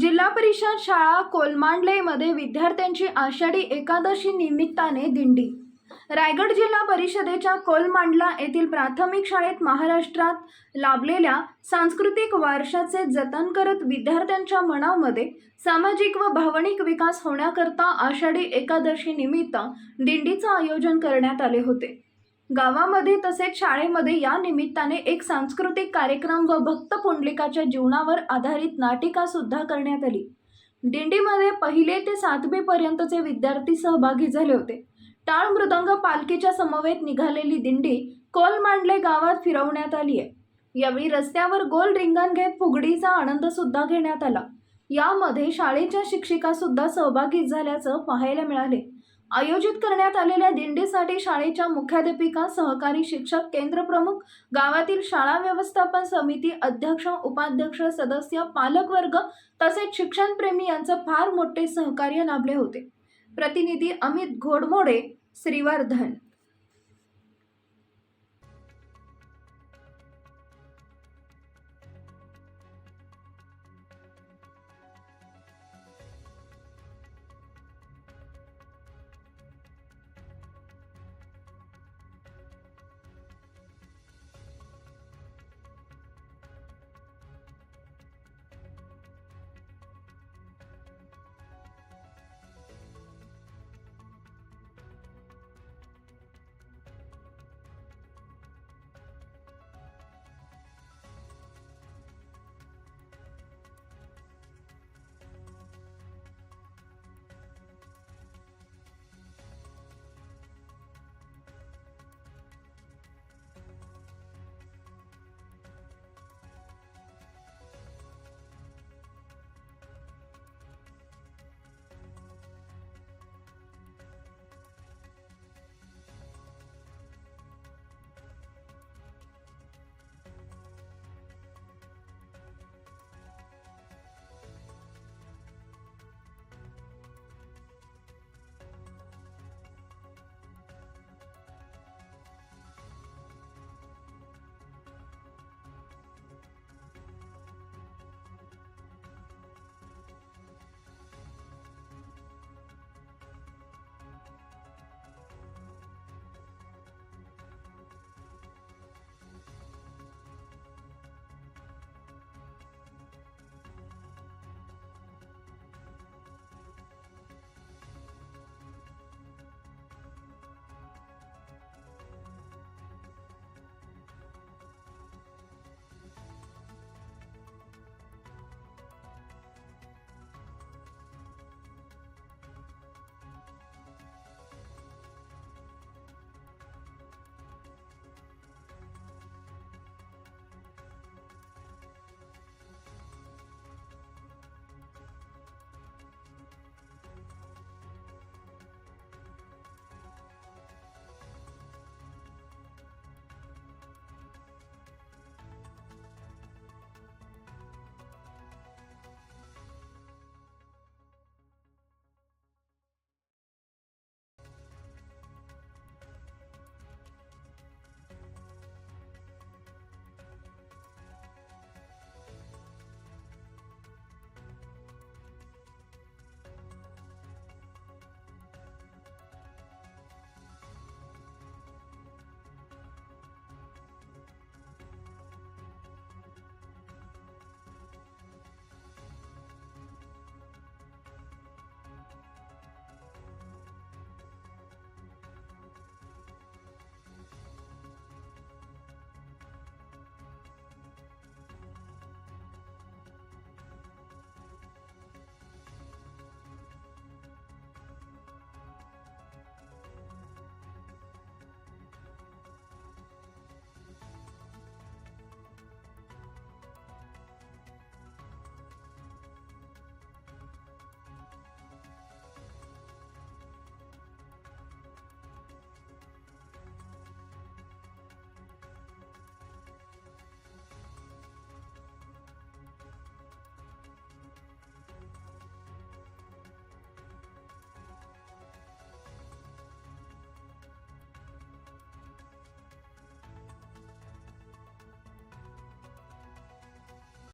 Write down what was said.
जिल्हा परिषद शाळा कोलमांडलेमध्ये विद्यार्थ्यांची आषाढी एकादशी निमित्ताने दिंडी. रायगड जिल्हा परिषदेच्या कोलमांडला येथील प्राथमिक शाळेत महाराष्ट्रात लाभलेल्या सांस्कृतिक वारशाचे जतन करत विद्यार्थ्यांच्या मनामध्ये सामाजिक व भावनिक विकास होण्याकरता आषाढी एकादशी निमित्त दिंडीचं आयोजन करण्यात आले होते. गावामध्ये तसेच शाळेमध्ये या निमित्ताने एक सांस्कृतिक कार्यक्रम व भक्त पुंडलिकाच्या जीवनावर आधारित नाटिका सुद्धा करण्यात आली. दिंडीमध्ये पहिले ते सातवी पर्यंतचे विद्यार्थी सहभागी झाले होते. टाळ मृदंग पालखीच्या समवेत निघालेली दिंडी कोलमांडले गावात फिरवण्यात आली आहे. यावेळी रस्त्यावर गोल रिंगण घेत फुगडीचा आनंद सुद्धा घेण्यात आला. यामध्ये शाळेच्या शिक्षिका सुद्धा सहभागी झाल्याचं पाहायला मिळाले. आयोजित करण्यात आलेल्या दिंडीसाठी शाळेच्या मुख्याध्यापिका सहकारी शिक्षक केंद्र प्रमुख गावातील शाळा व्यवस्थापन समिती अध्यक्ष उपाध्यक्ष सदस्य पालकवर्ग तसेच शिक्षणप्रेमी यांचं फार मोठे सहकार्य लाभले होते. प्रतिनिधी अमित घोडमोडे श्रीवर्धन.